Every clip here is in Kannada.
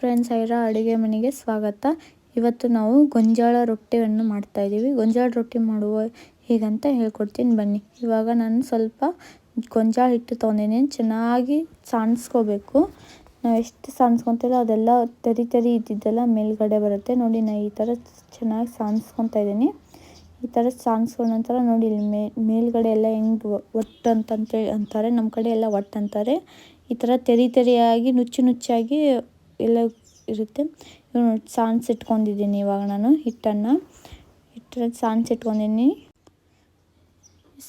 ಫ್ರೆಂಡ್ಸ್, ಐರ ಅಡುಗೆ ಮನೆಗೆ ಸ್ವಾಗತ. ಇವತ್ತು ನಾವು ಗೊಂಜಾಳ ರೊಟ್ಟಿಯನ್ನು ಮಾಡ್ತಾ ಇದ್ದೀವಿ. ಗೊಂಜಾಳ ರೊಟ್ಟಿ ಮಾಡುವ ಹೇಗಂತ ಹೇಳ್ಕೊಡ್ತೀನಿ ಬನ್ನಿ. ಇವಾಗ ನಾನು ಸ್ವಲ್ಪ ಗೊಂಜಾಳ ಹಿಟ್ಟು ತೊಗೊಂಡಿದ್ದೀನಿ ಚೆನ್ನಾಗಿ ಸಾಣಿಸ್ಕೋಬೇಕು ನಾವು ಎಷ್ಟು ಸಾಣಿಸ್ಕೊತೀವೋ ಅದೆಲ್ಲ ತರಿ ತರಿ ಇದ್ದಿದ್ದೆಲ್ಲ ಮೇಲ್ಗಡೆ ಬರುತ್ತೆ. ನೋಡಿ ನಾನು ಈ ಥರ ಚೆನ್ನಾಗಿ ಸಾಣಿಸ್ಕೊತಾ ಇದ್ದೀನಿ. ಈ ಥರ ಸಾಣಿಸ್ಕೊಂಡ ನಂತರ ನೋಡಿ, ಇಲ್ಲಿ ಮೇ, ಮೇಲ್ಗಡೆ ಎಲ್ಲ ಹೆಂಗೆ ಒಟ್ಟು ಅಂತಂತೇಳಿ ಅಂತಾರೆ. ನಮ್ಮ ಕಡೆ ಎಲ್ಲ ಒಟ್ಟು ಅಂತಾರೆ ಈ ಥರ ತೆರಿ ತೆರಿಯಾಗಿ, ನುಚ್ಚು ನುಚ್ಚಾಗಿ ಎಲ್ಲ ಇರುತ್ತೆ. ಇವಾಗ ನೋಡಿ ಸಾನ್ಸ್ ಇಟ್ಕೊಂಡಿದ್ದೀನಿ ಇವಾಗ ನಾನು, ಹಿಟ್ಟನ್ನು. ಹಿಟ್ಟನ್ನು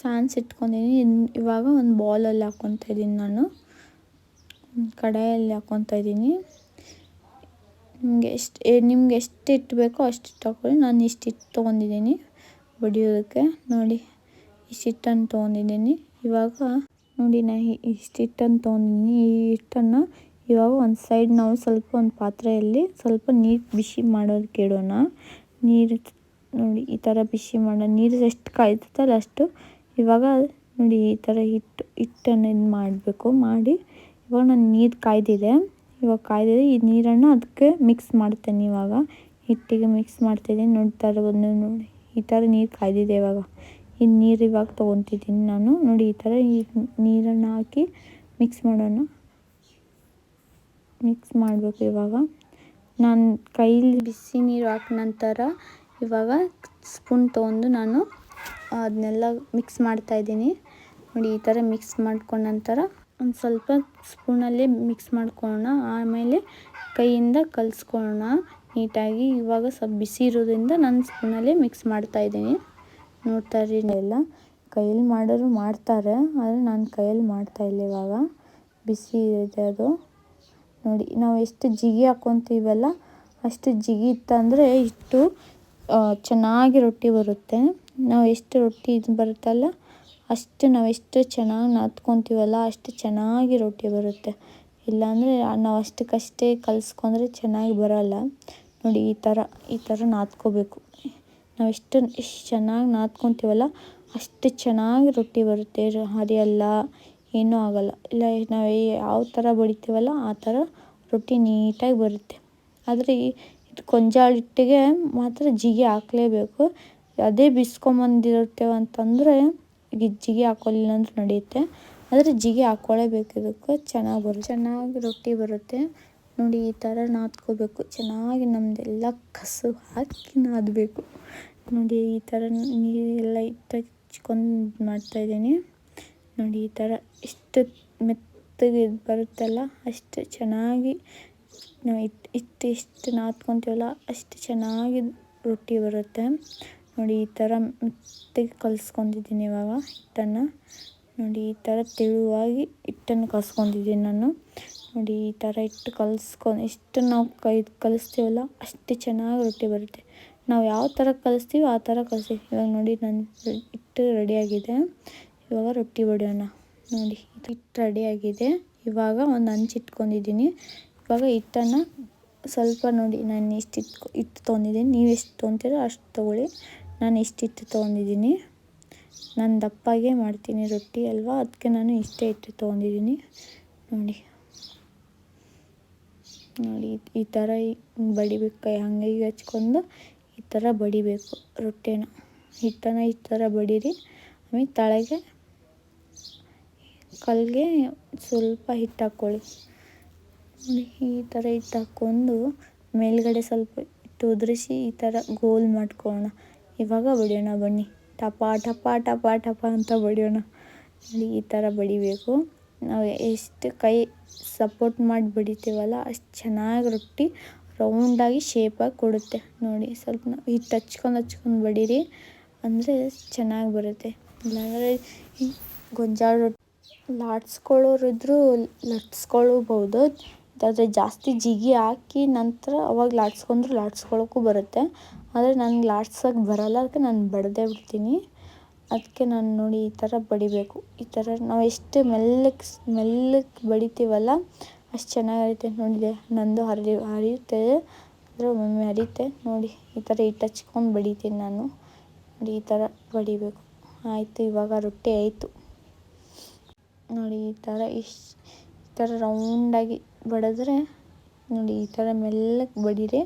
ಸಾನ್ಸ್ ಇಟ್ಕೊಂಡಿದ್ದೀನಿ. ಇವಾಗ ಒಂದು ಬೌಲಲ್ಲಿ ಹಾಕ್ಕೊತಾ ಇದ್ದೀನಿ ನಾನು. ಕಡಾಯಲ್ಲಿ ಹಾಕ್ಕೊತಾ ಇದ್ದೀನಿ. ನಿಮಗೆ ಎಷ್ಟು ನಿಮ್ಗೆ ಎಷ್ಟು ಹಿಟ್ಟು ಬೇಕೋ ಅಷ್ಟು ತಗೊಳ್ಳಿ ನಾನು ಇಷ್ಟು ಹಿಟ್ಟು ತೊಗೊಂಡಿದ್ದೀನಿ ಬಡಿಯೋದಕ್ಕೆ. ನೋಡಿ, ಇಷ್ಟು ಹಿಟ್ಟನ್ನು ತೊಗೊಂಡಿದ್ದೀನಿ. ಇವಾಗ ನೋಡಿ ನಾನು ಇಷ್ಟು ಹಿಟ್ಟನ್ನು ತೊಗೊಂಡಿದ್ದೀನಿ. ಈ ಹಿಟ್ಟನ್ನು ಇವಾಗ ಒಂದು ಸೈಡ್ ನಾವು ಸ್ವಲ್ಪ ಒಂದು ಪಾತ್ರೆಯಲ್ಲಿ ಸ್ವಲ್ಪ ನೀರು ಬಿಸಿ ಮಾಡೋದಕ್ಕೆ ಇಡೋಣ ನೀರು ನೋಡಿ ಈ ಥರ ಬಿಸಿ ಮಾಡೋಣ. ನೀರು ಎಷ್ಟು ಕಾಯ್ತಲ್ಲ ಅಷ್ಟು ಇವಾಗ ನೋಡಿ ಈ ಥರ ಹಿಟ್ಟು, ಹಿಟ್ಟನ್ನು ಇದು ಮಾಡಬೇಕು. ಮಾಡಿ ಇವಾಗ ನಾನು ನೀರು ಕಾಯ್ದಿದೆ. ಇವಾಗ ಕಾಯ್ದಿದೆ. ಈ ನೀರನ್ನು ಅದಕ್ಕೆ ಮಿಕ್ಸ್ ಮಾಡ್ತೇನೆ ಇವಾಗ. ಹಿಟ್ಟಿಗೆ ಮಿಕ್ಸ್ ಮಾಡ್ತಿದ್ದೀನಿ ನೋಡ್ತಾ ಇರ್ಬೋದು ನೋಡಿ ಈ ಥರ ನೀರು ಕಾಯ್ದಿದೆ ಇವಾಗ. ಈ ನೀರು ಇವಾಗ ತೊಗೊತಿದ್ದೀನಿ ನಾನು. ನೋಡಿ ಈ ಥರ ಈ ನೀರನ್ನು ಹಾಕಿ ಮಿಕ್ಸ್ ಮಾಡೋಣ. ಮಿಕ್ಸ್ ಮಾಡಬೇಕು ಇವಾಗ. ನಾನು ಕೈಲಿ ಬಿಸಿ ನೀರು ಹಾಕಿ ನಂತರ ಇವಾಗ ಸ್ಪೂನ್ ತೊಗೊಂಡು ನಾನು ಅದನ್ನೆಲ್ಲ ಮಿಕ್ಸ್ ಮಾಡ್ತಾಯಿದ್ದೀನಿ ನೋಡಿ, ಈ ಥರ ಮಿಕ್ಸ್ ಮಾಡ್ಕೊಂಡ ನಂತರ ಒಂದು ಸ್ವಲ್ಪ ಸ್ಪೂನಲ್ಲಿ ಮಿಕ್ಸ್ ಮಾಡ್ಕೊಳ್ಳೋಣ ಆಮೇಲೆ ಕೈಯಿಂದ ಕಲಿಸ್ಕೊಳ್ಳೋಣ ನೀಟಾಗಿ. ಇವಾಗ ಸ್ವಲ್ಪ ಬಿಸಿ ಇರೋದ್ರಿಂದ ನಾನು ಸ್ಪೂನಲ್ಲೇ ಮಿಕ್ಸ್ ಮಾಡ್ತಾಯಿದ್ದೀನಿ ನೋಡ್ತಾ ಇರಿ. ಎಲ್ಲ ಕೈಯಲ್ಲಿ ಮಾಡೋರು ಮಾಡ್ತಾರೆ, ಆದರೆ ನಾನು ಕೈಯಲ್ಲಿ ಮಾಡ್ತಾಯಿಲ್ಲ ಇವಾಗ. ಬಿಸಿ ಇದೆ ಅದು. ನೋಡಿ, ನಾವು ಎಷ್ಟು ಜಿಗಿ ಹಾಕ್ಕೊತೀವಲ್ಲ ಅಷ್ಟು ಜಿಗಿ ಇತ್ತಂದರೆ ಇಷ್ಟು ಚೆನ್ನಾಗಿ ರೊಟ್ಟಿ ಬರುತ್ತೆ. ನಾವು ಎಷ್ಟು ರೊಟ್ಟಿ ಇದು ಬರುತ್ತಲ್ಲ, ಅಷ್ಟು ನಾವು ಎಷ್ಟು ಚೆನ್ನಾಗಿ ನಾದ್ಕೊತೀವಲ್ಲ, ಅಷ್ಟು ಚೆನ್ನಾಗಿ ರೊಟ್ಟಿ ಬರುತ್ತೆ. ಇಲ್ಲಾಂದರೆ ನಾವು ಅಷ್ಟಕ್ಕಷ್ಟೇ ಕಲಿಸ್ಕೊಂಡ್ರೆ ಚೆನ್ನಾಗಿ ಬರೋಲ್ಲ. ನೋಡಿ, ಈ ಥರ ಈ ಥರ ನಾದ್ಕೋಬೇಕು. ನಾವು ಎಷ್ಟು ಎಷ್ಟು ಚೆನ್ನಾಗಿ ನಾದ್ಕೊತೀವಲ್ಲ, ಅಷ್ಟು ಚೆನ್ನಾಗಿ ರೊಟ್ಟಿ ಬರುತ್ತೆ. ಹರಿಯಲ್ಲ ಏನೂ ಆಗಲ್ಲ. ಇಲ್ಲ, ನಾವು ಯಾವ ಥರ ಬಡಿತೀವಲ್ಲ ಆ ಥರ ರೊಟ್ಟಿ ನೀಟಾಗಿ ಬರುತ್ತೆ. ಆದರೆ ಇದು ಗೊಂಜಾಳ ಹಿಟ್ಟಿಗೆ ಮಾತ್ರ ಜಿಗಿ ಹಾಕಲೇಬೇಕು. ಅದೇ ಬಿಸ್ಕೊಂಬಂದಿರ್ತೇವೆ ಅಂತಂದರೆ ಜಿಗಿ ಹಾಕೊಳ್ಳಿಲ್ಲ ಅಂದ್ರೆ ನಡೆಯುತ್ತೆ. ಆದರೆ ಜಿಗಿ ಹಾಕ್ಕೊಳ್ಳೇಬೇಕು ಇದಕ್ಕೆ. ಚೆನ್ನಾಗಿ ಬರುತ್ತೆ. ಚೆನ್ನಾಗಿ ರೊಟ್ಟಿ ಬರುತ್ತೆ. ನೋಡಿ, ಈ ಥರ ನಾದ್ಕೋಬೇಕು. ಚೆನ್ನಾಗಿ ನಮ್ಮದೆಲ್ಲ ಕಸು ಹಾಕಿ ನಾದಬೇಕು. ನೋಡಿ, ಈ ಥರ ನೀರೆಲ್ಲ ಇಟ್ಟು ಹಚ್ಕೊಂಡು ಮಾಡ್ತಾಯಿದ್ದೀನಿ ನೋಡಿ ಈ ಥರ ಇಷ್ಟು ಮೆತ್ತಗೆ ಇದು ಬರುತ್ತಲ್ಲ, ಅಷ್ಟು ಚೆನ್ನಾಗಿ ನಾವು ಇಟ್ಟು ಇಷ್ಟು ಎಷ್ಟು ನಾದ್ಕೊತೀವಲ್ಲ, ಅಷ್ಟು ಚೆನ್ನಾಗಿ ರೊಟ್ಟಿ ಬರುತ್ತೆ. ನೋಡಿ ಈ ಥರ ಮೆತ್ತಗೆ ಕಲಿಸ್ಕೊಂಡಿದ್ದೀನಿ ಇವಾಗ ಹಿಟ್ಟನ್ನು. ನೋಡಿ ಈ ಥರ ತೆಳುವಾಗಿ ಹಿಟ್ಟನ್ನು ಕಲಿಸ್ಕೊಂಡಿದ್ದೀನಿ ನಾನು. ನೋಡಿ ಈ ಥರ ಹಿಟ್ಟು ಕಲಿಸ್ಕೊ ಇಷ್ಟು ನಾವು ಕೈ, ಕಲಿಸ್ತೀವಲ್ಲ, ಅಷ್ಟು ಚೆನ್ನಾಗಿ ರೊಟ್ಟಿ ಬರುತ್ತೆ. ನಾವು ಯಾವ ಥರ ಕಲಿಸ್ತೀವಿ ಆ ಥರ ಕಲಿಸ್ತೀವಿ ಇವಾಗ ನೋಡಿ ನನ್ನ ಹಿಟ್ಟು ರೆಡಿಯಾಗಿದೆ ಇವಾಗ ರೊಟ್ಟಿ ಬಡಿಯೋಣ. ನೋಡಿ, ಹಿಟ್ಟು ಆಗಿದೆ. ಇವಾಗ ಒಂದು ಹಂಚು ಇಟ್ಕೊಂಡಿದ್ದೀನಿ. ಇವಾಗ ಹಿಟ್ಟನ್ನು ಸ್ವಲ್ಪ ನೋಡಿ, ನಾನು ಇಷ್ಟು ಇಟ್ಕೊ ಹಿಟ್ಟು ತೊಗೊಂಡಿದ್ದೀನಿ. ನೀವು ಎಷ್ಟು ತೊಗೊತೀರೋ ಅಷ್ಟು ತೊಗೊಳ್ಳಿ. ನಾನು ಇಷ್ಟು ಹಿಟ್ಟು ತೊಗೊಂಡಿದ್ದೀನಿ. ನಾನು ದಪ್ಪಾಗೆ ಮಾಡ್ತೀನಿ ರೊಟ್ಟಿ ಅಲ್ವಾ? ಅದಕ್ಕೆ ನಾನು ಇಷ್ಟೇ ಹಿಟ್ಟು ತೊಗೊಂಡಿದ್ದೀನಿ. ನೋಡಿ. ನೋಡಿ, ಈ ಥರ ಬಡಿಬೇಕು. ಕೈ ಹಂಗೆ ಹಚ್ಕೊಂಡು ಈ ಥರ ಬಡಿಬೇಕು ರೊಟ್ಟಿನ ಹಿಟ್ಟನ್ನು ಈ ಥರ ಬಡೀರಿ. ಆಮೇಲೆ ತಳಗೆ ಕಲ್ಲಿಗೆ ಸ್ವಲ್ಪ ಹಿಟ್ಟು ಹಾಕ್ಕೊಳ್ಳಿ. ನೋಡಿ, ಈ ಥರ ಹಿಟ್ಟು ಹಾಕ್ಕೊಂಡು ಮೇಲ್ಗಡೆ ಸ್ವಲ್ಪ ಹಿಟ್ಟು ಉದುರಿಸಿ ಈ ಥರ ಗೋಲ್ ಮಾಡ್ಕೊಳ್ಳೋಣ. ಇವಾಗ ಬಡಿಯೋಣ ಬನ್ನಿ. ಟಪ ಟಪ ಟಪ ಟಪ ಅಂತ ಬಡಿಯೋಣ. ನೋಡಿ, ಈ ಥರ ಬಡಿಬೇಕು. ನಾವು ಎಷ್ಟು ಕೈ ಸಪೋರ್ಟ್ ಮಾಡಿ ಬಡಿತೀವಲ್ಲ, ಅಷ್ಟು ಚೆನ್ನಾಗಿ ರೊಟ್ಟಿ ರೌಂಡಾಗಿ ಶೇಪಾಗಿ ಕೊಡುತ್ತೆ. ನೋಡಿ, ಸ್ವಲ್ಪ ನಾವು ಹಿಟ್ಟು ಹಚ್ಕೊಂಡು ಹಚ್ಕೊಂಡು ಬಡೀರಿ, ಅಂದರೆ ಚೆನ್ನಾಗಿ ಬರುತ್ತೆ. ಇಲ್ಲಾಂದರೆ ಗೊಂಜಾಳ ರೊಟ್ಟಿ ಲಾಡ್ಸ್ಕೊಳ್ಳೋರಿದ್ರು ಲಟ್ಸ್ಕೊಳ್ಳಬಹುದು ಆದರೆ ಜಾಸ್ತಿ ಜಿಗಿ ಹಾಕಿ ನಂತರ ಅವಾಗ ಲಾಟ್ಸ್ಕೊಂಡ್ರೂ ಲಾಟ್ಸ್ಕೊಳ್ಳೋಕ್ಕೂ ಬರುತ್ತೆ. ಆದರೆ ನನಗೆ ಲಾಡ್ಸೋಕ್ಕೆ ಬರಲ್ಲ, ಅದಕ್ಕೆ ನಾನು ಬಡದೇ ಬಿಡ್ತೀನಿ. ಅದಕ್ಕೆ ನಾನು ನೋಡಿ ಈ ಥರ ಬಡಿಬೇಕು. ಈ ಥರ ನಾವು ಎಷ್ಟು ಮೆಲ್ಲಕ್ಕೆ ಮೆಲ್ಲಕ್ಕೆ ಬಡಿತೀವಲ್ಲ, ಅಷ್ಟು ಚೆನ್ನಾಗಿರುತ್ತೆ ನೋಡಿದೆ. ನಂದು ಹರಿ, ಹರಿಯುತ್ತೆ. ಅಂದರೆ ಒಮ್ಮೊಮ್ಮೆ ಹರಿಯುತ್ತೆ. ನೋಡಿ, ಈ ಥರ ಹಿಟ್ಟು ಹಚ್ಕೊಂಡು ಬಡಿತೀನಿ ನಾನು. ನೋಡಿ, ಈ ಥರ ಬಡಿಬೇಕು. ಆಯಿತು, ಇವಾಗ ರೊಟ್ಟಿ ಆಯಿತು. ನೋಡಿ, ಈ ಥರ ಇಷ್ಟು ಈ ಥರ ರೌಂಡಾಗಿ ಬಡಿದ್ರೆ ನೋಡಿ, ಈ ಥರ ಮೆಲ್ಲಕ್ಕೆ ಬಡೀರಿ.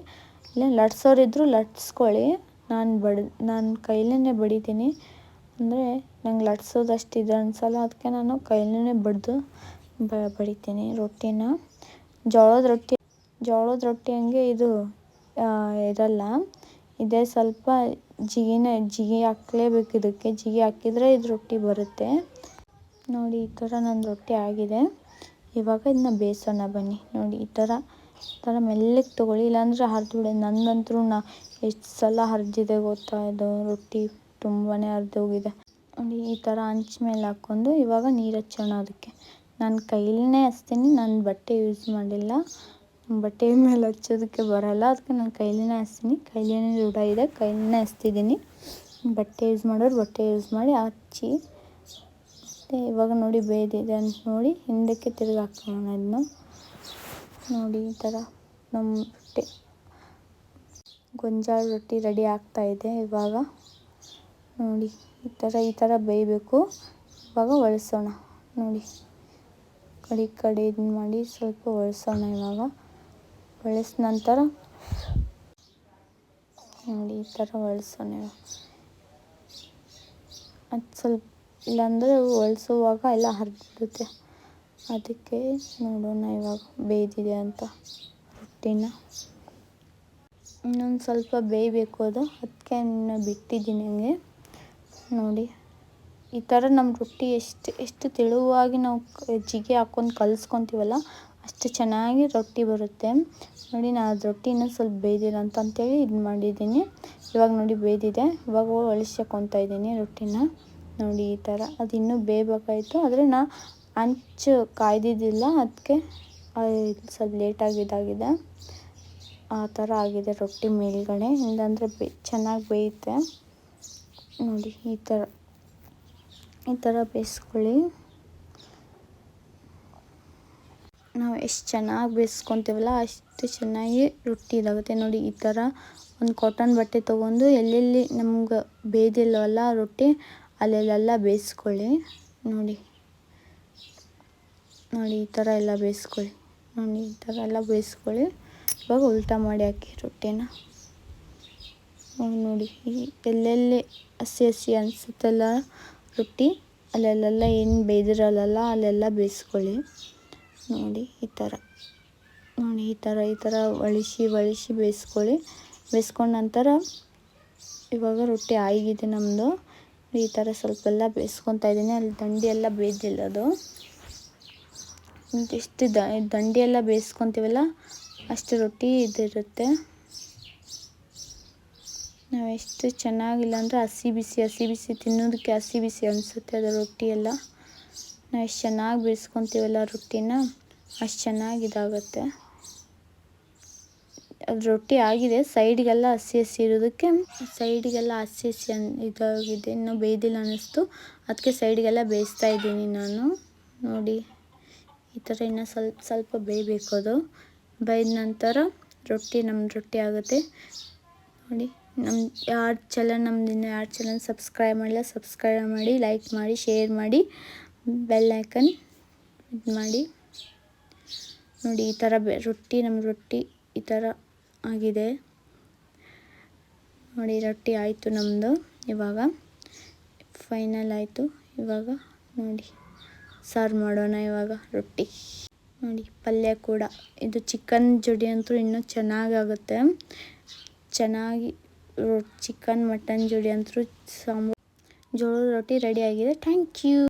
ಇಲ್ಲ, ಲಟ್ಸೋರಿದ್ರು ಲಟ್ಸ್ಕೊಳ್ಳಿ. ನಾನು ಬಡ, ನಾನು ಕೈಲೇ ಬಡಿತೀನಿ. ಅಂದರೆ ನಂಗೆ ಲಟ್ಸೋದಷ್ಟು ಇದೆ ಅನಿಸಲ್ಲ. ಅದಕ್ಕೆ ನಾನು ಕೈಲೇ ಬಡಿದು ಬ, ಬಡಿತೀನಿ ರೊಟ್ಟಿನ. ಜೋಳದ ರೊಟ್ಟಿ ಜೋಳದ ರೊಟ್ಟಿ ಹಂಗೆ ಇದು ಇರಲ್ಲ. ಇದೇ ಸ್ವಲ್ಪ ಜಿಗಿನ, ಜಿಗಿ ಹಾಕ್ಲೇಬೇಕು ಇದಕ್ಕೆ. ಜಿಗಿ ಹಾಕಿದರೆ ಇದು ರೊಟ್ಟಿ ಬರುತ್ತೆ. ನೋಡಿ, ಈ ಥರ ನನ್ನ ರೊಟ್ಟಿ ಆಗಿದೆ. ಇವಾಗ ಇದನ್ನ ಬೇಯಿಸೋಣ ಬನ್ನಿ. ನೋಡಿ, ಈ ಥರ ಈ ಥರ ಮೆಲ್ಲಗೆ ತೊಗೊಳ್ಳಿ. ಇಲ್ಲಾಂದರೆ ಹರಿದು ಬಿಡೋದು ನನಗಂತೂ ನಾ ಎಷ್ಟು ಸಲ ಹರಿದಿದೆ ಗೊತ್ತಾ ಇದು? ರೊಟ್ಟಿ ತುಂಬಾ ಹರಿದೋಗಿದೆ ನೋಡಿ, ಈ ಥರ ಹಂಚ್ ಮೇಲೆ ಹಾಕ್ಕೊಂಡು ಇವಾಗ ನೀರು ಹಚ್ಚೋಣ ಅದಕ್ಕೆ. ನಾನು ಕೈಲೇ ಹಚ್ತೀನಿ. ನಾನು ಬಟ್ಟೆ ಯೂಸ್ ಮಾಡಿಲ್ಲ. ಬಟ್ಟೆ ಮೇಲೆ ಹಚ್ಚೋದಕ್ಕೆ ಬರಲ್ಲ. ಅದಕ್ಕೆ ನಾನು ಕೈಲೇ ಹಚ್ತೀನಿ. ಕೈಲೇ ರೂಢ ಇದೆ. ಕೈಲೇ ಹಚ್ತಿದ್ದೀನಿ. ಬಟ್ಟೆ ಯೂಸ್ ಮಾಡೋರು ಬಟ್ಟೆ ಯೂಸ್ ಮಾಡಿ ಹಚ್ಚಿ ಮತ್ತು ಇವಾಗ ನೋಡಿ ಬೇಯ್ದಿದೆ ಅಂತ ನೋಡಿ ಹಿಂದಕ್ಕೆ ತಿರುಗಿ ಇದನ್ನು. ನೋಡಿ ಈ ಥರ ನಮ್ಮ ರೊಟ್ಟಿ. ಗೊಂಜಾಳ ರೊಟ್ಟಿ ರೆಡಿ ಆಗ್ತಾ ಇದೆ ಇವಾಗ. ನೋಡಿ ಈ ಥರ ಈ ಥರ ಬೇಯಬೇಕು. ಇವಾಗ ಒಳಸೋಣ. ನೋಡಿ ಕಡೆ ಕಡೆ ಇದನ್ನ ಮಾಡಿ ಸ್ವಲ್ಪ ಒಳಸೋಣ ಇವಾಗ. ಒಳಸ್ ನಂತರ ನೋಡಿ ಈ ಥರ ಒಳಸೋಣ ಅದು ಸ್ವಲ್ಪ ಇಲ್ಲಾಂದರೆ ಒಳಸುವಾಗ ಎಲ್ಲ ಹರಿದ್ಬಿಡುತ್ತೆ. ಅದಕ್ಕೆ ನೋಡೋಣ ಇವಾಗ ಬೇಯ್ದಿದೆ ಅಂತ ರೊಟ್ಟಿನ. ಇನ್ನೊಂದು ಸ್ವಲ್ಪ ಬೇಯಬೇಕು ಅದು. ಅದಕ್ಕೆ ಬಿಟ್ಟಿದ್ದೀನಿ ಹಂಗೆ. ನೋಡಿ, ಈ ಥರ ನಮ್ಮ ರೊಟ್ಟಿ ಎಷ್ಟು ಎಷ್ಟು ತೆಳುವಾಗಿ ನಾವು ಜಿಗೆ ಹಾಕ್ಕೊಂಡು ಕಲಿಸ್ಕೊತೀವಲ್ಲ, ಅಷ್ಟು ಚೆನ್ನಾಗಿ ರೊಟ್ಟಿ ಬರುತ್ತೆ. ನೋಡಿ ನಾನು ಅದು ರೊಟ್ಟಿ ಇನ್ನೊಂದು ಸ್ವಲ್ಪ ಬೇಯ್ದಿಲ್ಲ ಅಂತ ಅಂತೇಳಿ ಇದು ಮಾಡಿದ್ದೀನಿ. ಇವಾಗ ನೋಡಿ, ಬೇಯ್ದಿದೆ. ಇವಾಗ ಒಳಿಸ್ಕೊತಾ ಇದ್ದೀನಿ ರೊಟ್ಟಿನ. ನೋಡಿ ಈ ಥರ. ಅದು ಇನ್ನೂ ಬೇಯಬೇಕಾಯ್ತು ಆದರೆ ನಾ ಅಂಚು ಕಾಯ್ದಿದ್ದಿಲ್ಲ. ಅದಕ್ಕೆ ಸ್ವಲ್ಪ ಲೇಟಾಗಿ ಇದಾಗಿದೆ. ಆ ಥರ ಆಗಿದೆ ರೊಟ್ಟಿ ಮೇಲ್ಗಡೆ. ಇಲ್ಲಾಂದರೆ ಬೇ, ಚೆನ್ನಾಗಿ ಬೇಯುತ್ತೆ. ನೋಡಿ, ಈ ಥರ. ಈ ಥರ ಬೇಯಿಸ್ಕೊಳ್ಳಿ. ನಾವು ಎಷ್ಟು ಚೆನ್ನಾಗಿ ಬೇಯಿಸ್ಕೊತೀವಲ್ಲ, ಅಷ್ಟು ಚೆನ್ನಾಗಿ ರೊಟ್ಟಿ ಇದಾಗುತ್ತೆ. ನೋಡಿ, ಈ ಥರ ಒಂದು ಕಾಟನ್ ಬಟ್ಟೆ ತೊಗೊಂಡು ಎಲ್ಲೆಲ್ಲಿ ನಮ್ಗೆ ಬೇಯ್ದಿಲ್ಲವಲ್ಲ ರೊಟ್ಟಿ ಅಲ್ಲೆಲ್ಲ ಬೇಯಿಸ್ಕೊಳ್ಳಿ. ನೋಡಿ. ನೋಡಿ, ಈ ಥರ ಎಲ್ಲ ಬೇಯಿಸ್ಕೊಳ್ಳಿ. ನೋಡಿ, ಈ ಥರ ಎಲ್ಲ ಬೇಯಿಸ್ಕೊಳ್ಳಿ. ಇವಾಗ ಉಲ್ಟಾ ಮಾಡಿ ಹಾಕಿ ರೊಟ್ಟಿನ. ನೋಡಿ ಎಲ್ಲೆಲ್ಲಿ ಹಸಿ ಹಸಿ ಅನಿಸುತ್ತಲ್ಲ ರೊಟ್ಟಿ ಅಲ್ಲೆಲ್ಲ ಏನು ಬೇಯ್ದಿರಲ್ಲ ಅಲ್ಲೆಲ್ಲ ಬೇಯಿಸ್ಕೊಳ್ಳಿ. ನೋಡಿ, ಈ ಥರ. ನೋಡಿ, ಈ ಥರ ಈ ಥರ ಒಳಿಸಿ ಒಳಿಸಿ ಬೇಯಿಸ್ಕೊಳ್ಳಿ. ಬೇಯಿಸ್ಕೊಂಡ ನಂತರ ಇವಾಗ ರೊಟ್ಟಿ ಆಗಿದೆ ನಮ್ಮದು. ಈ ಥರ ಸ್ವಲ್ಪ ಎಲ್ಲ ಬೇಯಿಸ್ಕೊತಾ ಇದ್ದೀನಿ. ಅಲ್ಲಿ ದಂಡಿ ಎಲ್ಲ ಬೇಯ್ದಿಲ್ಲ ಅದು ಎಷ್ಟು ದಂಡಿ ಎಲ್ಲ ಬೇಯಿಸ್ಕೊತೀವಲ್ಲ, ಅಷ್ಟು ರೊಟ್ಟಿ ಇದಿರುತ್ತೆ. ನಾವು ಎಷ್ಟು ಚೆನ್ನಾಗಿಲ್ಲ ಅಂದರೆ ಹಸಿ ಬಿಸಿ ಹಸಿ ಬಿಸಿ ತಿನ್ನೋದಕ್ಕೆ ಹಸಿ ಬಿಸಿ ಅನಿಸುತ್ತೆ ಅದು ರೊಟ್ಟಿ ಎಲ್ಲ. ನಾವು ಎಷ್ಟು ಚೆನ್ನಾಗಿ ಬೇಯಿಸ್ಕೊತೀವಲ್ಲ ರೊಟ್ಟಿನ, ಅಷ್ಟು ಚೆನ್ನಾಗಿ ಇದಾಗುತ್ತೆ ರೊಟ್ಟಿ ಆಗಿದೆ. ಸೈಡಿಗೆಲ್ಲ ಹಸಿ ಹಸಿ ಇರೋದಕ್ಕೆ ಸೈಡಿಗೆಲ್ಲ ಹಸಿ ಹಸಿ ಅನ್ ಇದಾಗಿದೆ. ಇನ್ನೂ ಬೇಯ್ದಿಲ್ಲ ಅನ್ನಿಸ್ತು. ಅದಕ್ಕೆ ಸೈಡಿಗೆಲ್ಲ ಬೇಯಿಸ್ತಾ ಇದ್ದೀನಿ ನಾನು. ನೋಡಿ, ಈ ಥರ ಇನ್ನೂ ಸ್ವಲ್ಪ ಸ್ವಲ್ಪ ಬೇಯಬೇಕು ಅದು. ಬೇಯ್ದ ನಂತರ ರೊಟ್ಟಿ, ನಮ್ಮ ರೊಟ್ಟಿ ಆಗುತ್ತೆ. ನೋಡಿ, ನಮ್ಮ ಯಾರು ಚಲ ನಮ್ದು ಇನ್ನೂ ಯಾರು ಚಾನಲ್ ಸಬ್ಸ್ಕ್ರೈಬ್ ಮಾಡಿಲ್ಲ ಸಬ್ಸ್ಕ್ರೈಬ್ ಮಾಡಿ ಲೈಕ್ ಮಾಡಿ ಶೇರ್ ಮಾಡಿ ಬೆಲ್ ಐಕನ್ ಇದು ಮಾಡಿ. ನೋಡಿ, ಈ ಥರ ರೊಟ್ಟಿ, ನಮ್ಮ ರೊಟ್ಟಿ ಈ ಥರ ಆಗಿದೆ. ನೋಡಿ, ರೊಟ್ಟಿ ಆಯಿತು ನಮ್ಮದು ಇವಾಗ ಫೈನಲ್ ಆಯಿತು. ಇವಾಗ ನೋಡಿ ಸಾರು ಮಾಡೋಣ ಇವಾಗ ರೊಟ್ಟಿ. ನೋಡಿ, ಪಲ್ಯ ಕೂಡ. ಇದು ಚಿಕನ್ ಜೊಡಿ ಅಂತೂ ಇನ್ನೂ ಚೆನ್ನಾಗಾಗುತ್ತೆ. ಚೆನ್ನಾಗಿ ಚಿಕನ್ ಮಟನ್ ಜೋಡಿ ಅಂತೂ ಸಾಂಬಾರು ಜೋಳದ ರೊಟ್ಟಿ ರೆಡಿ ಆಗಿದೆ. Thank you